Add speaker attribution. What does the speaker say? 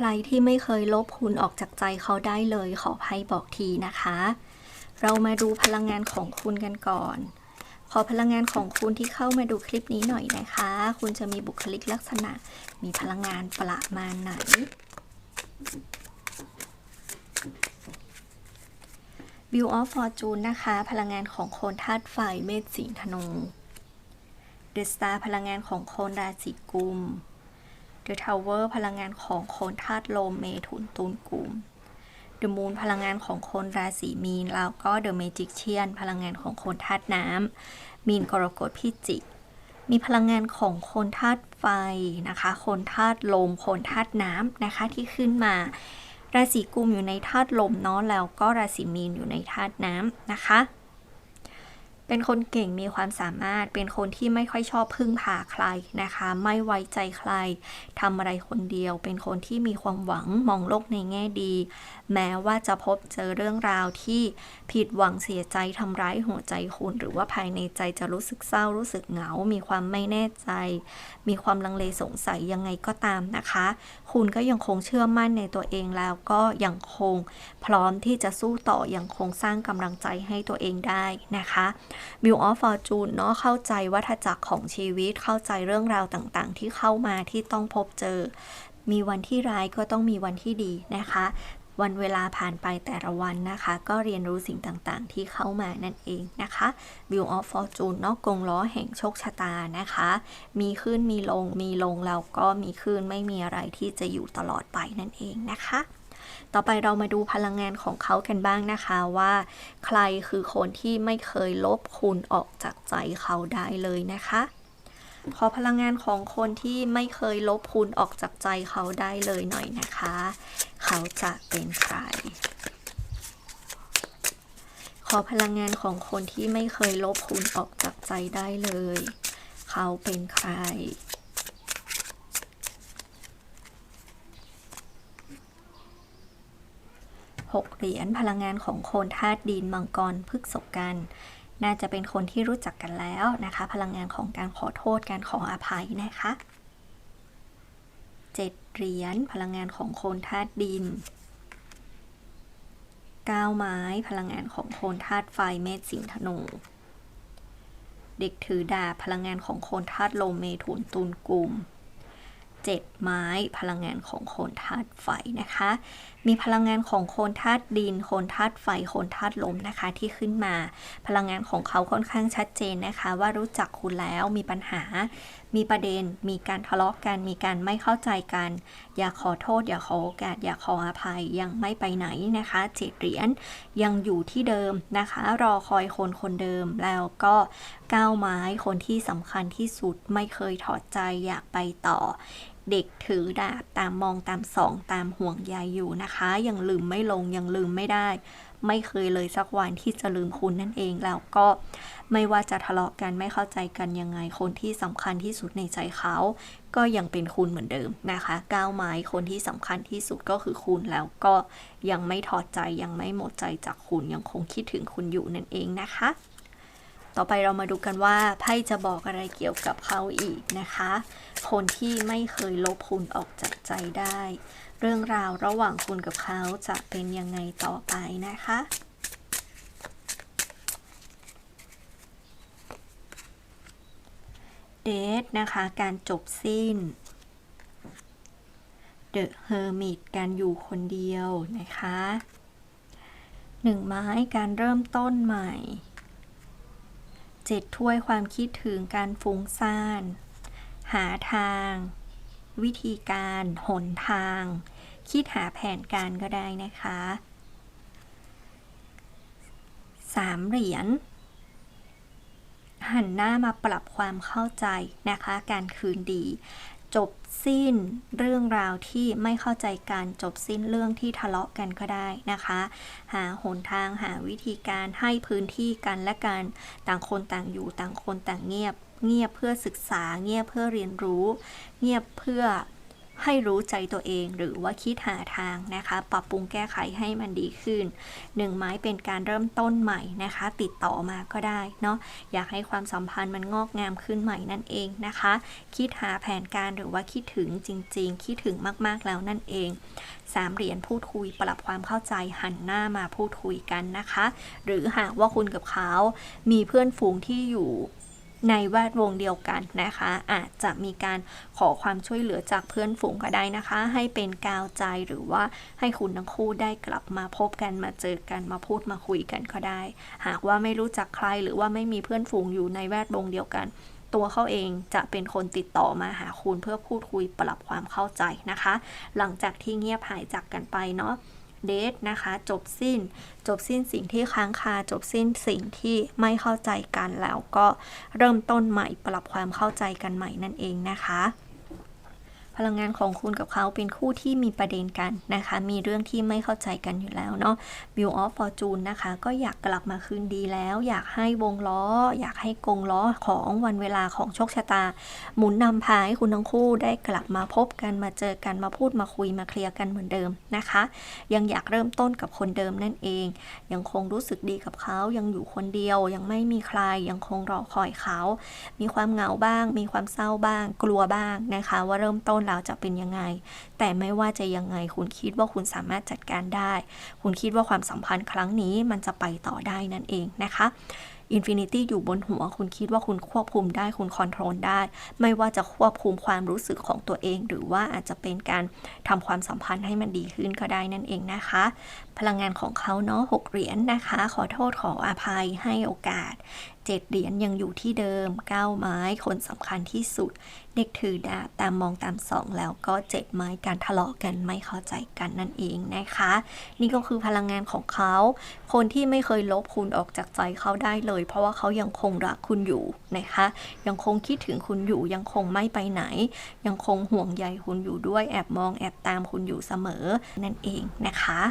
Speaker 1: ใครที่ไม่เคยลบคุณออกจากใจเขาได้เลย ขอให้บอกทีนะคะ เรามาดูพลังงานของคุณกันก่อน ขอพลังงานของคุณที่เข้ามาดูคลิปนี้หน่อยนะคะ คุณจะมีบุคลิกลักษณะ มีพลังงานประมาณไหน View of Fortune นะคะ พลังงานของคนธาตุไฟเมษสิงธนู The Star พลังงานของคนราศีกุม The Tower พลังงานของคนธาตุลมเมถุนตุลกุม The Moon พลังงานของคนราศีมีน แล้วก็ The Magician พลังงานของคนธาตุน้ำมีนกรกฎพิจิก มีพลังงานของคนธาตุไฟนะคะ คนธาตุลม คนธาตุน้ำนะคะที่ขึ้นมา ราศีกุมอยู่ในธาตุลมเนาะแล้วก็ราศีมีนอยู่ในธาตุน้ำนะคะ เป็นคนเก่งมีความสามารถ เป็นคนที่ไม่ค่อยชอบพึ่งพาใครนะคะ ไม่ไว้ใจใครทำอะไรคนเดียว เป็นคนที่มีความหวังมองโลกในแง่ดี แม้ว่าจะพบเจอเรื่องราวที่ผิดหวังเสียใจทำร้ายหัวใจคุณหรือว่าภายในใจจะรู้สึกเศร้ารู้สึกเหงา มีความไม่แน่ใจ มีความลังเลสงสัยยังไงก็ตามนะคะ คุณก็ยังคงเชื่อมั่นในตัวเองแล้วก็ยังคงพร้อมที่จะสู้ต่อยังคงสร้างกำลังใจให้ตัวเองได้นะคะ View of Fortune เนาะเข้าใจวัฏจักรของชีวิตเข้าใจเรื่องราวต่างๆ ที่เข้ามาที่ต้องพบเจอ มีวันที่ร้ายก็ต้องมีวันที่ดีนะคะ วันเวลาผ่านไปแต่ละวันนะคะ ก็เรียนรู้สิ่งต่างๆ ที่เข้ามานั่นเองนะคะ View of Fortune เนาะกงล้อแห่งโชคชะตานะคะ มีขึ้นมีลงมีลงแล้วก็มีขึ้นไม่มีอะไรที่จะอยู่ตลอดไปนั่นเองนะคะ ต่อไปเรามาดูพลังงานของเขากันบ้างนะคะว่า ใครคือคนที่ไม่เคยลบคุณออกจากใจเขาได้เลยนะคะขอพลังงานของคนที่ไม่เคยลบคุณออกจากใจเขาได้เลยหน่อยนะคะ เขาจะเป็นใคร ขอพลังงานของคนที่ไม่เคยลบคุณออกจากใจได้เลย เขาเป็นใคร หกเหรียญพลังงานของโคนธาตุดินมังกรพฤกษกัน น่าจะเป็นคนที่รู้จักกันแล้วนะคะ พลังงานของการขอโทษการขออภัยนะคะเจ็ดเหรียญพลังงานของโคนธาตุดินก้าไม้พลังงานของโคนธาตุไฟเมษสิงธนู เด็กถือดาบพลังงานของโคนธาตุลมเมถุนตุลกุม เจ็ดไม้พลังงานของโคนธาตุไฟนะคะ มีพลังงานของโคนธาตุดิน โคนธาตุไฟ โคนธาตุลมนะคะที่ขึ้นมา พลังงานของเขาค่อนข้างชัดเจนนะคะ ว่ารู้จักคุณแล้วมีปัญหา มีประเด็น มีการทะเลาะกัน มีการไม่เข้าใจกัน อย่าขอโทษ อย่าขอโอกาส อย่าขออภัย ยังไม่ไปไหนนะคะเจ็ดเหรียญยังอยู่ที่เดิมนะคะ รอคอยคนคนเดิมแล้วก็ก้าวไม้คนที่สำคัญที่สุดไม่เคยถอดใจอยากไปต่อ เด็กถือดาบตามมองตามส่อง ตามห่วงใยอยู่นะคะ ยังลืมไม่ลงยังลืมไม่ได้ ไม่เคยเลยสักวันที่จะลืมคุณนั่นเองแล้วก็ไม่ว่าจะทะเลาะกันไม่เข้าใจกันยังไง คนที่สำคัญที่สุดในใจเขา ก็ยังเป็นคุณเหมือนเดิมนะคะก้าวไม้คนที่สำคัญที่สุดก็คือคุณแล้วก็ยังไม่ถอดใจยังไม่หมดใจจากคุณยังคงคิดถึงคุณอยู่นั่นเองนะคะ ต่อไปเรามาดูกันว่าไพ่จะบอกอะไรเกี่ยวกับเขาอีกนะคะ คนที่ไม่เคยลบคุณออกจากใจได้ เรื่องราวระหว่างคุณกับเขาจะเป็นยังไงต่อไปนะคะเดทนะคะ การจบสิ้น The Hermit การอยู่คนเดียวนะคะหนึ่งไม้การเริ่มต้นใหม่ เจ็ดถ้วยความคิดถึงการฟุ้งซ่าน หาทาง วิธีการ หนทาง คิดหาแผนการก็ได้นะคะสามเหรียญหันหน้ามาปรับความเข้าใจนะคะ การคืนดี จบสิ้นเรื่องราวที่ไม่เข้าใจกันจบสิ้นเรื่องที่ทะเลาะกันก็ได้นะคะ หาหนทางหาวิธีการให้พื้นที่กันและกันต่างคนต่างอยู่ต่างคนต่างเงียบ เงียบเพื่อศึกษาเงียบเพื่อเรียนรู้ เงียบเพื่อ ให้รู้ใจตัวเอง หรือว่าคิดหาทางนะคะ ปรับปรุงแก้ไขให้มันดีขึ้นหนึ่งไม้เป็นการเริ่มต้นใหม่นะคะ ติดต่อมาก็ได้เนาะอยากให้ความสัมพันธ์มันงอกงามขึ้นใหม่นั่นเองนะคะ คิดหาแผนการหรือว่าคิดถึงจริง ๆ คิดถึงมากๆแล้วนั่นเองสามเหรียญพูดคุยปรับความเข้าใจหันหน้ามาพูดคุยกันนะคะ หรือหากว่าคุณกับเขา มีเพื่อนฝูงที่อยู่ ในแวดวงเดียวกันนะคะ อาจจะมีการขอความช่วยเหลือจากเพื่อนฝูงก็ได้นะคะ ให้เป็นกาวใจหรือว่าให้คุณทั้งคู่ได้กลับมาพบกันมาเจอกันมาพูดมาคุยกันก็ได้ หากว่าไม่รู้จักใครหรือว่าไม่มีเพื่อนฝูงอยู่ในแวดวงเดียวกัน ตัวเขาเองจะเป็นคนติดต่อมาหาคุณเพื่อพูดคุยปรับความเข้าใจนะคะ หลังจากที่เงียบหายจากกันไปเนาะ เดทนะคะ จบสิ้น จบสิ้นสิ่งที่ค้างคา จบสิ้นสิ่งที่ไม่เข้าใจกันแล้วก็เริ่มต้นใหม่ปรับความเข้าใจกันใหม่นั่นเองนะคะ พลังงานของคุณกับเขาเป็นคู่ที่มีประเด็นกันนะคะ มีเรื่องที่ไม่เข้าใจกันอยู่แล้วเนาะ View of Fortune นะคะ ก็อยากกลับมาคืนดีแล้ว อยากให้วงล้อ อยากให้กงล้อของวันเวลาของโชคชะตา หมุนนำพาให้คุณทั้งคู่ได้กลับมาพบกันมาเจอกันมาพูดมาคุยมาเคลียร์กันเหมือนเดิมนะคะ ยังอยากเริ่มต้นกับคนเดิมนั่นเอง ยังคงรู้สึกดีกับเขายังอยู่คนเดียว ยังไม่มีใครยังคงรอคอยเขา มีความเหงาบ้าง มีความเศร้าบ้าง กลัวบ้างนะคะ ว่าเริ่มต้นแล้วจะเป็นยังไง แต่ไม่ว่าจะยังไงคุณคิดว่าคุณสามารถจัดการได้ คุณคิดว่าความสัมพันธ์ครั้งนี้มันจะไปต่อได้นั่นเองนะคะอินฟินิตี้อยู่บนหัวคุณคิดว่าคุณควบคุมได้คุณคอนโทรลได้ ไม่ว่าจะควบคุมความรู้สึกของตัวเอง หรือว่าอาจจะเป็นการทำความสัมพันธ์ให้มันดีขึ้นก็ได้นั่นเองนะคะ พลังงานของเขาเนาะหกเหรียญนะคะ ขอโทษขออภัยให้โอกาส เจ็ดเหรียญยังอยู่ที่เดิมเก้าไม้คนสำคัญที่สุด เด็กถือดาบตามมองตามสองแล้วก็เจ็ดไม้การทะเลาะกันไม่เข้าใจกันนั่นเองนะคะ นี่ก็คือพลังงานของเขา คนที่ไม่เคยลบคุณออกจากใจเขาได้เลย เพราะว่าเขายังคงรักคุณอยู่นะคะ ยังคงคิดถึงคุณอยู่ยังคงไม่ไปไหน ยังคงห่วงใยคุณอยู่ด้วยแอบมองแอบตามคุณอยู่เสมอนั่นเองนะคะ